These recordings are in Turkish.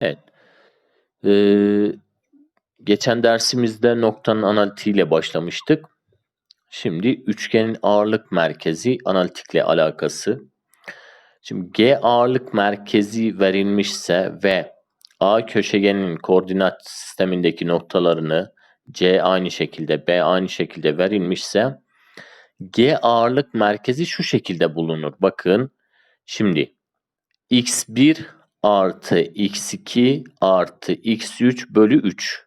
Evet. Ee, geçen dersimizde noktanın analitiğiyle başlamıştık. Şimdi üçgenin ağırlık merkezi analitikle alakası. Şimdi G ağırlık merkezi verilmişse ve A köşegenin koordinat sistemindeki noktalarını C aynı şekilde B aynı şekilde verilmişse G ağırlık merkezi şu şekilde bulunur. Bakın şimdi x1 artı x2 artı x3 bölü 3.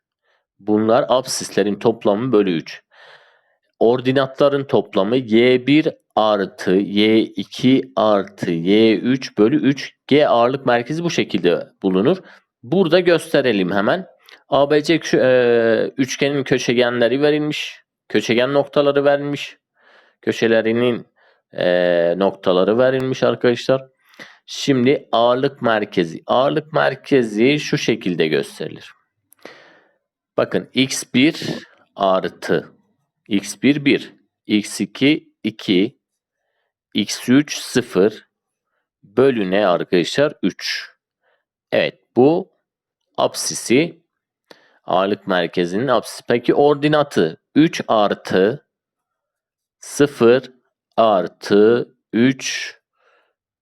Bunlar absislerin toplamı bölü 3. Ordinatların toplamı y1 artı y2 artı y3 bölü 3. G ağırlık merkezi bu şekilde bulunur. Burada gösterelim hemen. ABC e, üçgenin köşegenleri verilmiş. Köşegen noktaları verilmiş. Köşelerinin e, noktaları verilmiş arkadaşlar. Şimdi ağırlık merkezi. Ağırlık merkezi şu şekilde gösterilir. Bakın x1 artı x1 1, x2 2, x3 0 bölü ne arkadaşlar? 3. Evet bu apsisi ağırlık merkezinin apsisi. Peki ordinatı 3 artı 0 artı 3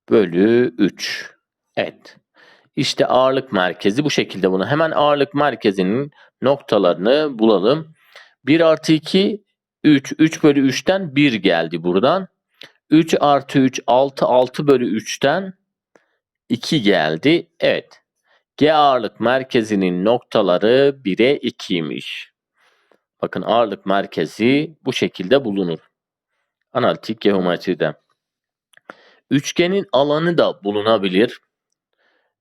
bölü 3. Evet. İşte ağırlık merkezi bu şekilde bunu. Hemen ağırlık merkezinin noktalarını bulalım. 1 artı 2 3. 3 bölü 3'ten 1 geldi buradan. 3 artı 3 6. 6 bölü 3'ten 2 geldi. Evet. G ağırlık merkezinin noktaları 1'e 2'ymiş. Bakın ağırlık merkezi bu şekilde bulunur. Analitik geometride. Üçgenin alanı da bulunabilir.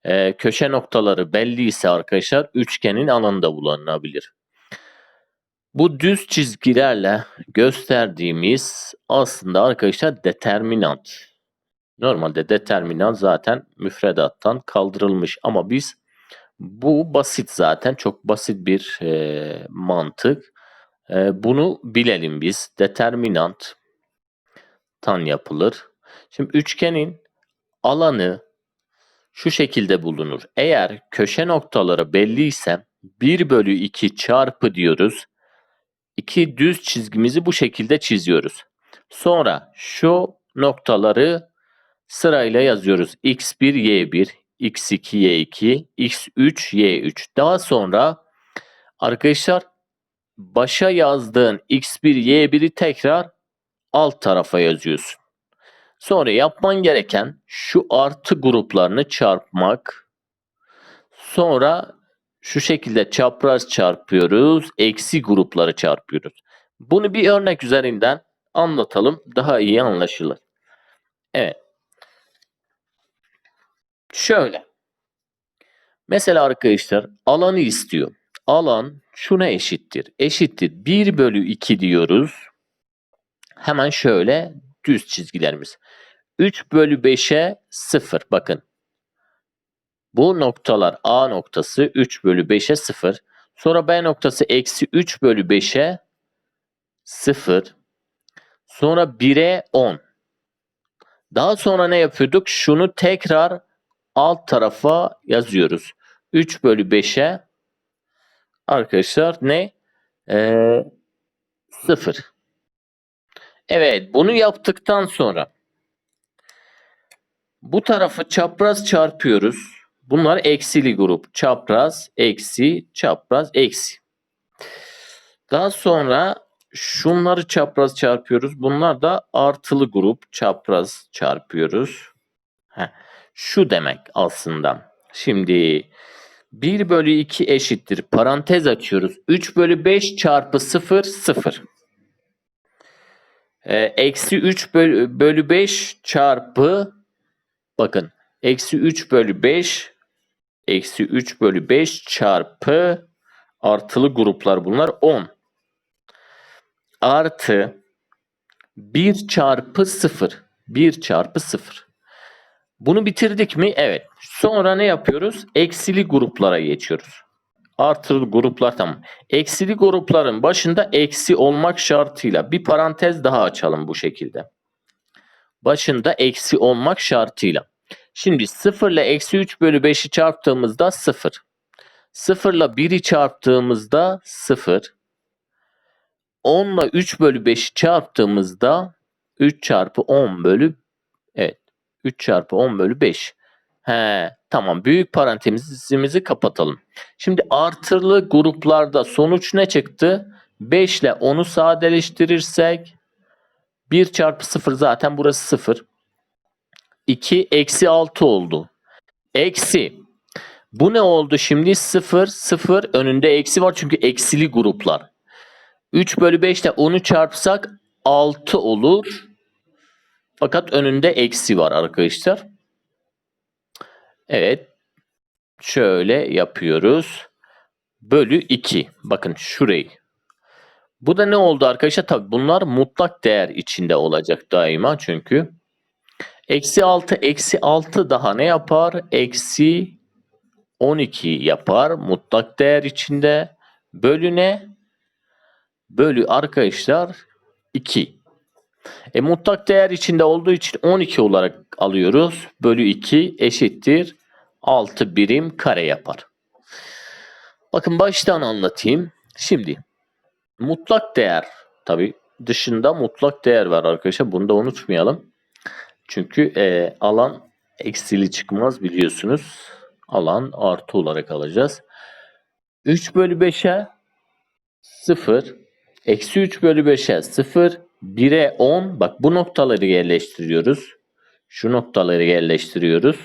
Ee, köşe noktaları belli ise arkadaşlar üçgenin alanı da bulunabilir. Bu düz çizgilerle gösterdiğimiz aslında arkadaşlar determinant. Normalde determinant zaten müfredattan kaldırılmış ama biz bu basit zaten çok basit bir e, mantık. E, bunu bilelim biz. Determinant tan yapılır. Şimdi üçgenin alanı şu şekilde bulunur. Eğer köşe noktaları belli ise 1 bölü 2 çarpı diyoruz. İki düz çizgimizi bu şekilde çiziyoruz. Sonra şu noktaları sırayla yazıyoruz. x1, y1, x2, y2, x3, y3. Daha sonra arkadaşlar başa yazdığın x1, y1'i tekrar alt tarafa yazıyorsun. Sonra yapman gereken şu artı gruplarını çarpmak. Sonra şu şekilde çapraz çarpıyoruz. Eksi grupları çarpıyoruz. Bunu bir örnek üzerinden anlatalım. Daha iyi anlaşılır. Evet. Şöyle. Mesela arkadaşlar alanı istiyor. Alan şuna eşittir. Eşittir 1 bölü 2 diyoruz. Hemen şöyle düz çizgilerimiz. 3 bölü 5'e 0. Bakın. Bu noktalar A noktası 3 bölü 5'e 0. Sonra B noktası eksi 3 bölü 5'e 0. Sonra 1'e 10. Daha sonra ne yapıyorduk? Şunu tekrar alt tarafa yazıyoruz. 3 bölü 5'e arkadaşlar ne? Ee, 0. Evet bunu yaptıktan sonra bu tarafı çapraz çarpıyoruz. Bunlar eksili grup. Çapraz, eksi, çapraz, eksi. Daha sonra şunları çapraz çarpıyoruz. Bunlar da artılı grup. Çapraz çarpıyoruz. Heh. Şu demek aslında. Şimdi 1 bölü 2 eşittir. Parantez açıyoruz. 3 bölü 5 çarpı 0 0. Ee, eksi 3 bölü, bölü 5 çarpı bakın eksi 3 bölü 5 eksi 3 bölü 5 çarpı artılı gruplar bunlar 10 artı 1 çarpı 0 1 çarpı 0 bunu bitirdik mi? Evet. Sonra ne yapıyoruz? Eksili gruplara geçiyoruz. Artılı gruplar tamam. Eksili grupların başında eksi olmak şartıyla bir parantez daha açalım bu şekilde. Başında eksi olmak şartıyla. Şimdi 0 ile eksi 3 bölü 5'i çarptığımızda 0. 0 ile 1'i çarptığımızda 0. 10 ile 3 bölü 5'i çarptığımızda 3 çarpı 10 bölü evet 3 çarpı 10 bölü 5. He, tamam büyük parantezimizi kapatalım. Şimdi artırlı gruplarda sonuç ne çıktı? 5 ile 10'u sadeleştirirsek 1 çarpı 0 zaten burası 0. 2 eksi 6 oldu. Eksi. Bu ne oldu şimdi? 0 0 önünde eksi var çünkü eksili gruplar. 3 bölü 5 ile 10'u çarpsak 6 olur. Fakat önünde eksi var arkadaşlar. Evet. Şöyle yapıyoruz. Bölü 2. Bakın şurayı. Bu da ne oldu arkadaşlar? Tabi bunlar mutlak değer içinde olacak daima çünkü. Eksi 6 eksi 6 daha ne yapar? Eksi 12 yapar mutlak değer içinde. Bölü ne? Bölü arkadaşlar 2. E, mutlak değer içinde olduğu için 12 olarak alıyoruz. Bölü 2 eşittir 6 birim kare yapar. Bakın baştan anlatayım. Şimdi mutlak değer tabi dışında mutlak değer var arkadaşlar. Bunu da unutmayalım. Çünkü e, alan eksili çıkmaz biliyorsunuz. Alan artı olarak alacağız. 3 bölü 5'e 0. Eksi 3 bölü 5'e 0. 1'e 10. Bak bu noktaları yerleştiriyoruz. Şu noktaları yerleştiriyoruz.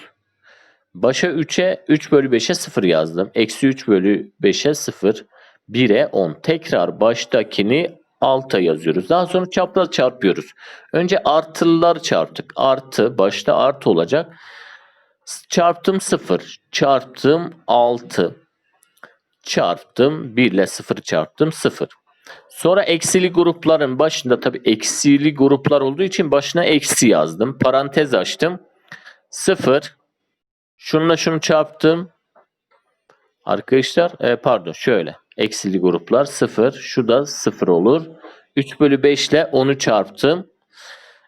Başa 3'e 3 bölü 5'e 0 yazdım. Eksi 3 bölü 5'e 0. 1'e 10. Tekrar baştakini alta yazıyoruz. Daha sonra çapraz çarpıyoruz. Önce artılılar çarptık. Artı başta artı olacak. Çarptım 0. Çarptım 6. Çarptım 1 ile 0 çarptım 0. Sonra eksili grupların başında tabi eksili gruplar olduğu için başına eksi yazdım. Parantez açtım. 0. Şununla şunu çarptım. Arkadaşlar e, pardon şöyle. Eksili gruplar 0. Şu da 0 olur. 3 bölü 5 ile 10'u çarptım.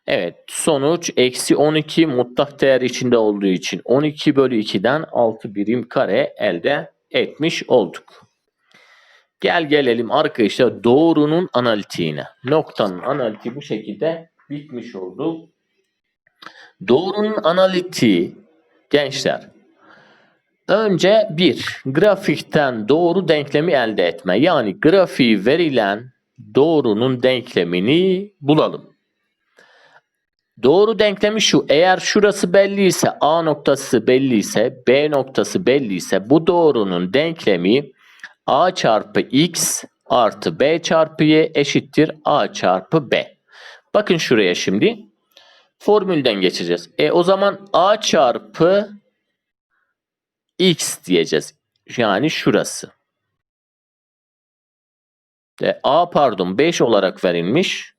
Evet sonuç eksi 12 mutlak değer içinde olduğu için 12 bölü 2'den 6 birim kare elde etmiş olduk. Gel gelelim arkadaşlar doğrunun analitiğine. Noktanın analitiği bu şekilde bitmiş oldu. Doğrunun analitiği gençler önce bir grafikten doğru denklemi elde etme. Yani grafiği verilen doğrunun denklemini bulalım. Doğru denklemi şu. Eğer şurası belliyse A noktası belliyse B noktası belliyse bu doğrunun denklemi A çarpı X artı B çarpı Y eşittir A çarpı B. Bakın şuraya şimdi. Formülden geçeceğiz. E o zaman A çarpı X diyeceğiz. Yani şurası. E, A pardon 5 olarak verilmiş.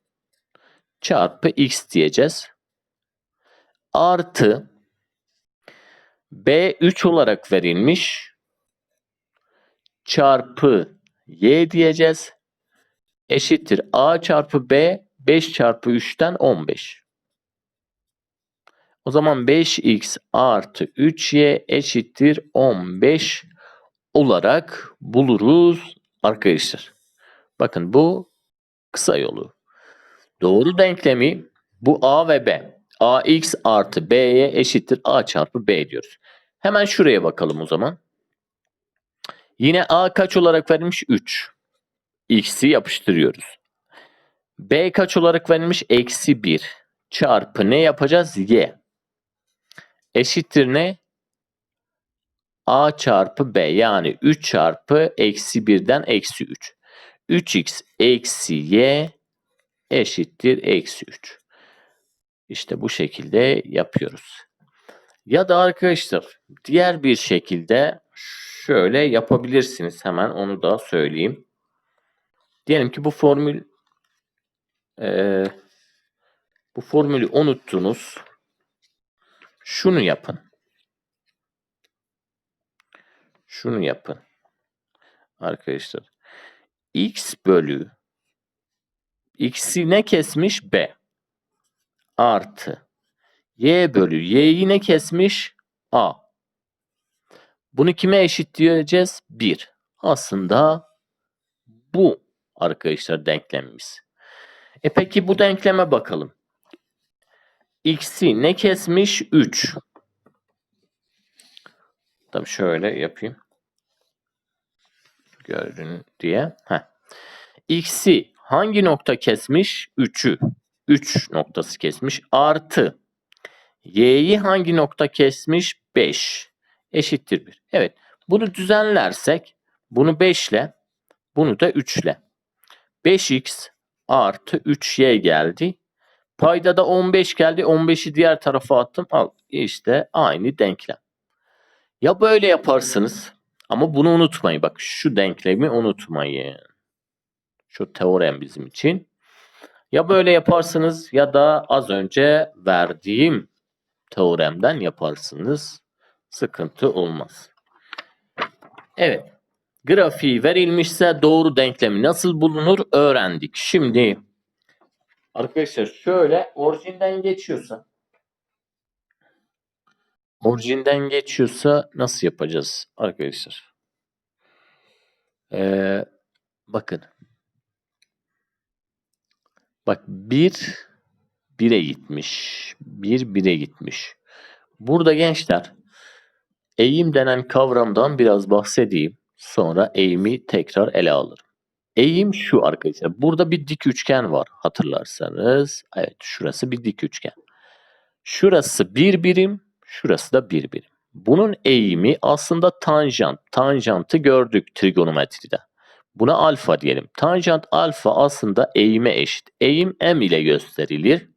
Çarpı X diyeceğiz. Artı B 3 olarak verilmiş çarpı y diyeceğiz. Eşittir a çarpı b 5 çarpı 3'ten 15. O zaman 5x artı 3y eşittir 15 olarak buluruz arkadaşlar. Bakın bu kısa yolu. Doğru denklemi bu a ve b. ax artı b'ye eşittir a çarpı b diyoruz. Hemen şuraya bakalım o zaman. Yine A kaç olarak verilmiş? 3. X'i yapıştırıyoruz. B kaç olarak verilmiş? Eksi 1. Çarpı ne yapacağız? Y. Eşittir ne? A çarpı B yani 3 çarpı eksi 1'den eksi 3. 3x eksi y eşittir eksi 3. İşte bu şekilde yapıyoruz. Ya da arkadaşlar diğer bir şekilde şöyle yapabilirsiniz. Hemen onu da söyleyeyim. Diyelim ki bu formül e, bu formülü unuttunuz. Şunu yapın. Şunu yapın. Arkadaşlar. X bölü X'i ne kesmiş? B. Artı. Y bölü Y'yi ne kesmiş? A. Bunu kime eşit diyeceğiz? 1. Aslında bu arkadaşlar denklemimiz. E peki bu denkleme bakalım. X'i ne kesmiş? 3. Tabii şöyle yapayım. Gördün diye. Heh. X'i hangi nokta kesmiş? 3'ü. 3 noktası kesmiş. Artı. Y'yi hangi nokta kesmiş? 5. Eşittir 1. Evet. Bunu düzenlersek bunu 5 ile bunu da 3 ile. 5x artı 3y geldi. Payda da 15 geldi. 15'i diğer tarafa attım. Al işte aynı denklem. Ya böyle yaparsınız ama bunu unutmayın. Bak şu denklemi unutmayın. Şu teorem bizim için. Ya böyle yaparsınız ya da az önce verdiğim teoremden yaparsınız. Sıkıntı olmaz. Evet. Grafiği verilmişse doğru denklemi nasıl bulunur öğrendik. Şimdi arkadaşlar şöyle orijinden geçiyorsa orijinden geçiyorsa nasıl yapacağız arkadaşlar? Ee, bakın. Bak 1 1'e gitmiş. 1 1'e gitmiş. Burada gençler eğim denen kavramdan biraz bahsedeyim. Sonra eğimi tekrar ele alırım. Eğim şu arkadaşlar. Burada bir dik üçgen var hatırlarsanız. Evet şurası bir dik üçgen. Şurası bir birim. Şurası da bir birim. Bunun eğimi aslında tanjant. Tanjantı gördük trigonometride. Buna alfa diyelim. Tanjant alfa aslında eğime eşit. Eğim m ile gösterilir.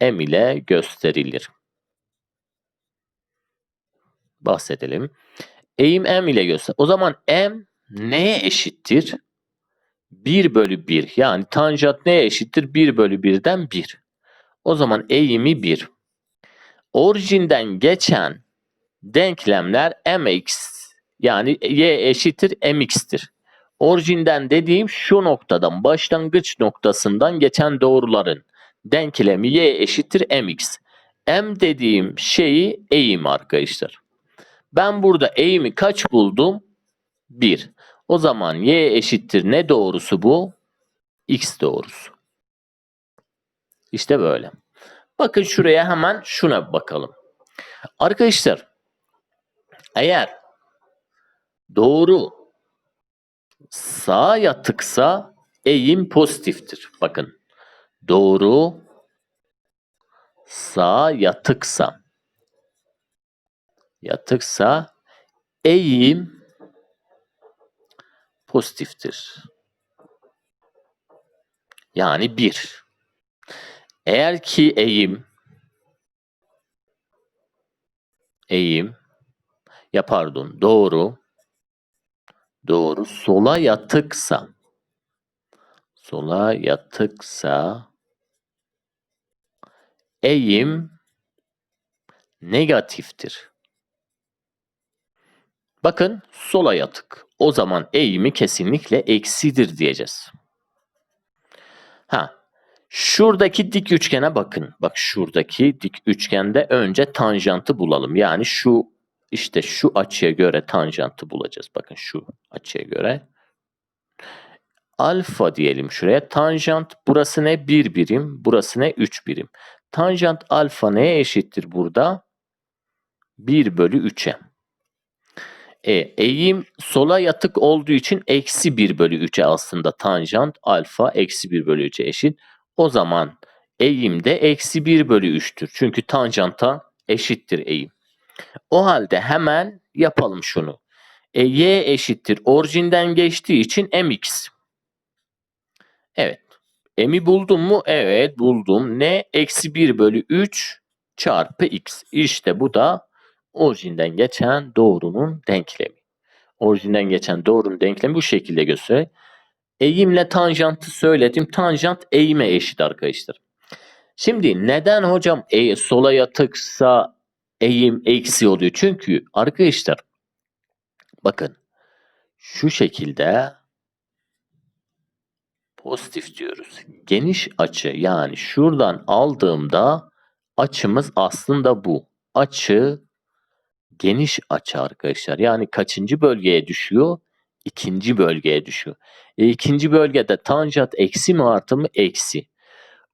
M ile gösterilir. Bahsedelim. Eğim m ile göster. O zaman m neye eşittir? 1 bölü 1. Yani tanjant neye eşittir? 1 bölü 1'den 1. O zaman eğimi 1. Orijinden geçen denklemler mx yani y eşittir mx'tir. Orijinden dediğim şu noktadan başlangıç noktasından geçen doğruların denklemi y eşittir mx. M dediğim şeyi eğim arkadaşlar. Ben burada eğimi kaç buldum? 1. O zaman y eşittir ne doğrusu bu? x doğrusu. İşte böyle. Bakın şuraya hemen şuna bakalım. Arkadaşlar eğer doğru sağa yatıksa eğim pozitiftir. Bakın doğru sağa yatıksa yatıksa eğim pozitiftir. Yani 1. Eğer ki eğim eğim ya pardon doğru doğru sola yatıksa sola yatıksa eğim negatiftir. Bakın sola yatık. O zaman eğimi kesinlikle eksidir diyeceğiz. Ha, şuradaki dik üçgene bakın. Bak şuradaki dik üçgende önce tanjantı bulalım. Yani şu işte şu açıya göre tanjantı bulacağız. Bakın şu açıya göre. Alfa diyelim şuraya. Tanjant burası ne? 1 birim. Burası ne? 3 birim. Tanjant alfa neye eşittir burada? 1 bölü 3'e. E, eğim sola yatık olduğu için eksi 1 bölü 3'e aslında tanjant alfa eksi 1 bölü 3'e eşit. O zaman eğim de eksi 1 bölü 3'tür. Çünkü tanjanta eşittir eğim. O halde hemen yapalım şunu. E, y eşittir orijinden geçtiği için mx. Evet. M'i buldum mu? Evet buldum. Ne? Eksi 1 bölü 3 çarpı x. İşte bu da orijinden geçen doğrunun denklemi. Orijinden geçen doğrunun denklemi bu şekilde gösteriyor. Eğimle tanjantı söyledim. Tanjant eğime eşit arkadaşlar. Şimdi neden hocam e, sola yatıksa eğim eksi oluyor? Çünkü arkadaşlar bakın şu şekilde pozitif diyoruz. Geniş açı yani şuradan aldığımda açımız aslında bu. Açı geniş açı arkadaşlar. Yani kaçıncı bölgeye düşüyor? İkinci bölgeye düşüyor. E, ikinci bölgede tanjant eksi mi artı mı? Eksi.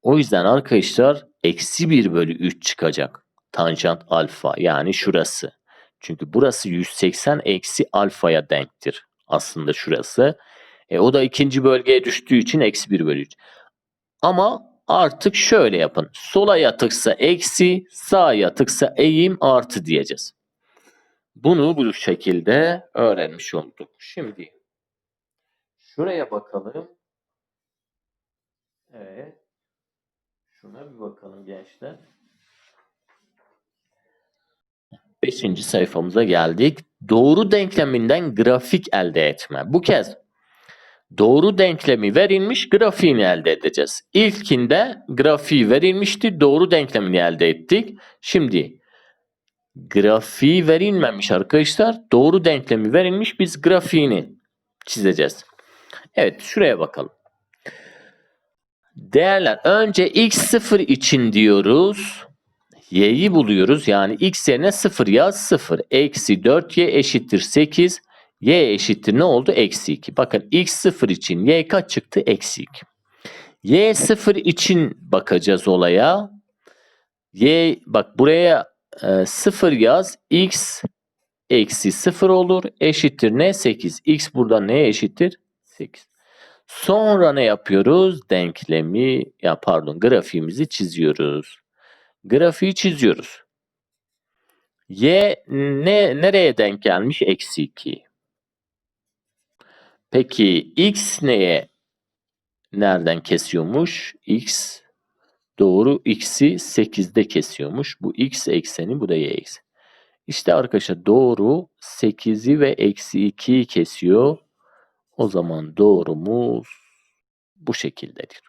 O yüzden arkadaşlar eksi 1 bölü 3 çıkacak. Tanjant alfa yani şurası. Çünkü burası 180 eksi alfaya denktir. Aslında şurası. E, o da ikinci bölgeye düştüğü için eksi 1 bölü 3. Ama artık şöyle yapın. Sola yatıksa eksi, sağa yatıksa eğim artı diyeceğiz. Bunu bu şekilde öğrenmiş olduk. Şimdi şuraya bakalım. Evet. Şuna bir bakalım gençler. Beşinci sayfamıza geldik. Doğru denkleminden grafik elde etme. Bu kez doğru denklemi verilmiş grafiğini elde edeceğiz. İlkinde grafiği verilmişti. Doğru denklemini elde ettik. Şimdi grafiği verilmemiş arkadaşlar. Doğru denklemi verilmiş. Biz grafiğini çizeceğiz. Evet şuraya bakalım. Değerler önce x0 için diyoruz. Y'yi buluyoruz. Yani x yerine 0 yaz 0. Eksi 4y eşittir 8. Y eşittir ne oldu? Eksi 2. Bakın x0 için y kaç çıktı? Eksi 2. Y0 için bakacağız olaya. Y bak buraya e, 0 yaz. X eksi 0 olur. Eşittir ne? 8. X burada neye eşittir? 8. Sonra ne yapıyoruz? Denklemi ya pardon grafiğimizi çiziyoruz. Grafiği çiziyoruz. Y ne nereye denk gelmiş? Eksi 2. Peki x neye nereden kesiyormuş? x doğru x'i 8'de kesiyormuş. Bu x ekseni bu da y ekseni. İşte arkadaşlar doğru 8'i ve eksi 2'yi kesiyor. O zaman doğrumuz bu şekildedir.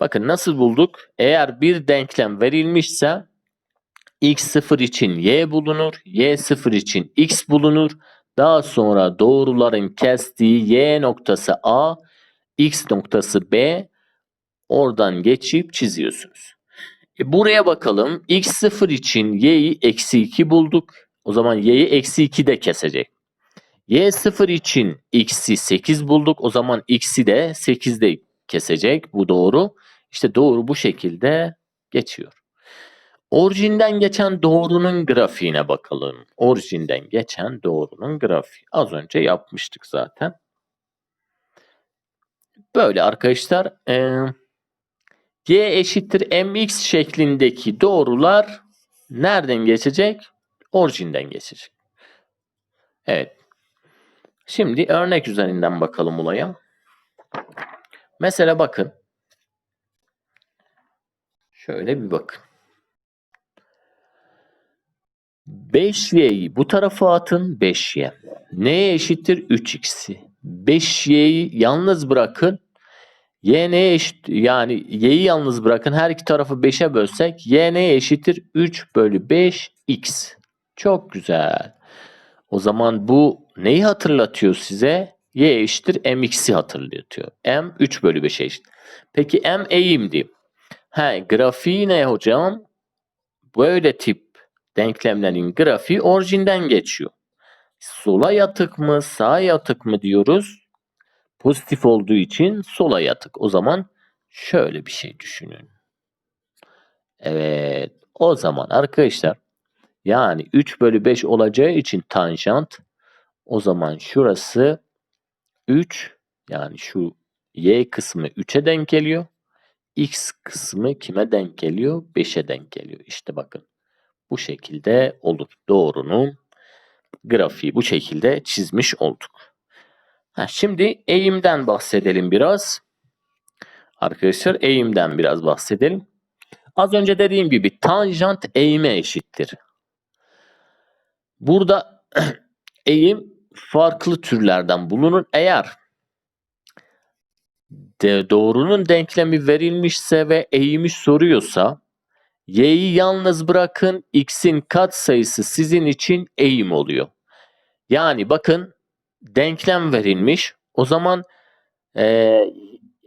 Bakın nasıl bulduk? Eğer bir denklem verilmişse x0 için y bulunur, y0 için x bulunur. Daha sonra doğruların kestiği y noktası A, x noktası B oradan geçip çiziyorsunuz. E buraya bakalım. x0 için y'yi eksi 2 bulduk. O zaman y'yi eksi 2 de kesecek. y0 için x'i 8 bulduk. O zaman x'i de 8'de kesecek. Bu doğru. İşte doğru bu şekilde geçiyor. Orijinden geçen doğrunun grafiğine bakalım. Orijinden geçen doğrunun grafiği. Az önce yapmıştık zaten. Böyle arkadaşlar. E, y eşittir mx şeklindeki doğrular nereden geçecek? Orijinden geçecek. Evet. Şimdi örnek üzerinden bakalım olaya. Mesela bakın. Şöyle bir bakın. 5y'yi bu tarafa atın 5y. Neye eşittir? 3x'i. 5y'yi yalnız bırakın. Y neye eşit? Yani y'yi yalnız bırakın. Her iki tarafı 5'e bölsek y neye eşittir? 3 bölü 5 x. Çok güzel. O zaman bu neyi hatırlatıyor size? y eşittir mx'i hatırlatıyor. m 3 bölü 5'e eşit. Peki m eğimdi. He, grafiği ne hocam? Böyle tip denklemlerin grafiği orijinden geçiyor. Sola yatık mı, sağa yatık mı diyoruz. Pozitif olduğu için sola yatık. O zaman şöyle bir şey düşünün. Evet. O zaman arkadaşlar yani 3 bölü 5 olacağı için tanjant o zaman şurası 3 yani şu y kısmı 3'e denk geliyor. X kısmı kime denk geliyor? 5'e denk geliyor. İşte bakın bu şekilde olur. Doğrunun grafiği bu şekilde çizmiş olduk. Ha, şimdi eğimden bahsedelim biraz. Arkadaşlar eğimden biraz bahsedelim. Az önce dediğim gibi tanjant eğime eşittir. Burada eğim farklı türlerden bulunur. Eğer de doğrunun denklemi verilmişse ve eğimi soruyorsa y'yi yalnız bırakın x'in katsayısı sizin için eğim oluyor. Yani bakın denklem verilmiş. O zaman e,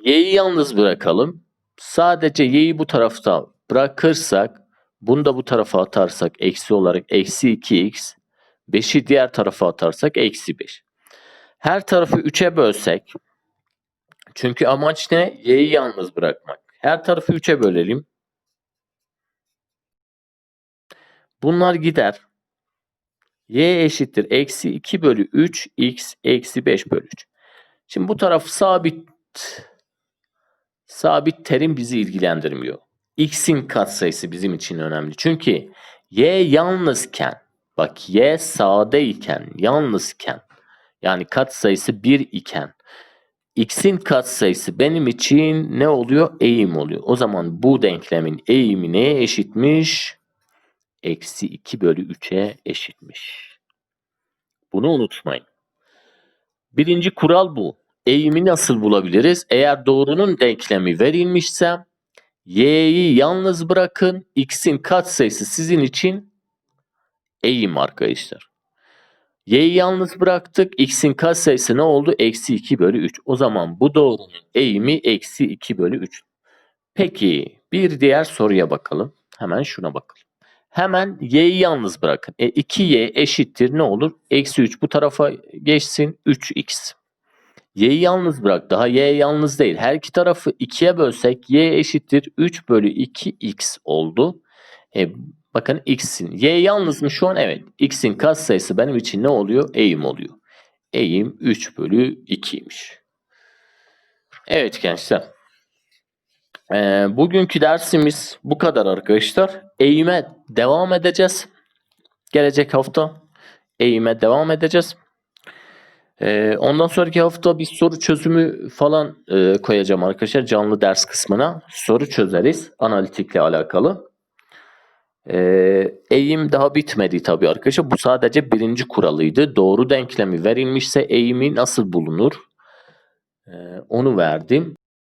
y'yi yalnız bırakalım. Sadece y'yi bu tarafta bırakırsak bunu da bu tarafa atarsak eksi olarak eksi 2x 5'i diğer tarafa atarsak eksi 5. Her tarafı 3'e bölsek çünkü amaç ne? Y'yi yalnız bırakmak. Her tarafı 3'e bölelim. Bunlar gider. Y eşittir. Eksi 2 bölü 3 x eksi 5 bölü 3. Şimdi bu taraf sabit sabit terim bizi ilgilendirmiyor. X'in katsayısı bizim için önemli. Çünkü y yalnızken bak y sade iken yalnızken yani katsayısı 1 iken x'in katsayısı benim için ne oluyor? Eğim oluyor. O zaman bu denklemin eğimi neye eşitmiş? Eksi 2 bölü 3'e eşitmiş. Bunu unutmayın. Birinci kural bu. Eğimi nasıl bulabiliriz? Eğer doğrunun denklemi verilmişse y'yi yalnız bırakın. X'in katsayısı sizin için eğim arkadaşlar. Y'yi yalnız bıraktık. X'in katsayısı ne oldu? Eksi 2 bölü 3. O zaman bu doğrunun eğimi eksi 2 bölü 3. Peki bir diğer soruya bakalım. Hemen şuna bakalım. Hemen y'yi yalnız bırakın. E 2y eşittir ne olur? Eksi 3 bu tarafa geçsin 3x. Y'yi yalnız bırak. Daha y yalnız değil. Her iki tarafı 2'ye bölsek y eşittir 3 bölü 2x oldu. E, bakın x'in. Y yalnız mı şu an? Evet. X'in katsayısı benim için ne oluyor? Eğim oluyor. Eğim 3 bölü 2'ymiş. Evet gençler. Ee, bugünkü dersimiz bu kadar arkadaşlar. Eğime devam edeceğiz. Gelecek hafta eğime devam edeceğiz. Ee, ondan sonraki hafta bir soru çözümü falan e, koyacağım arkadaşlar canlı ders kısmına. Soru çözeriz analitikle alakalı. Ee, eğim daha bitmedi tabii arkadaşlar. Bu sadece birinci kuralıydı. Doğru denklemi verilmişse eğimi nasıl bulunur? Ee, onu verdim.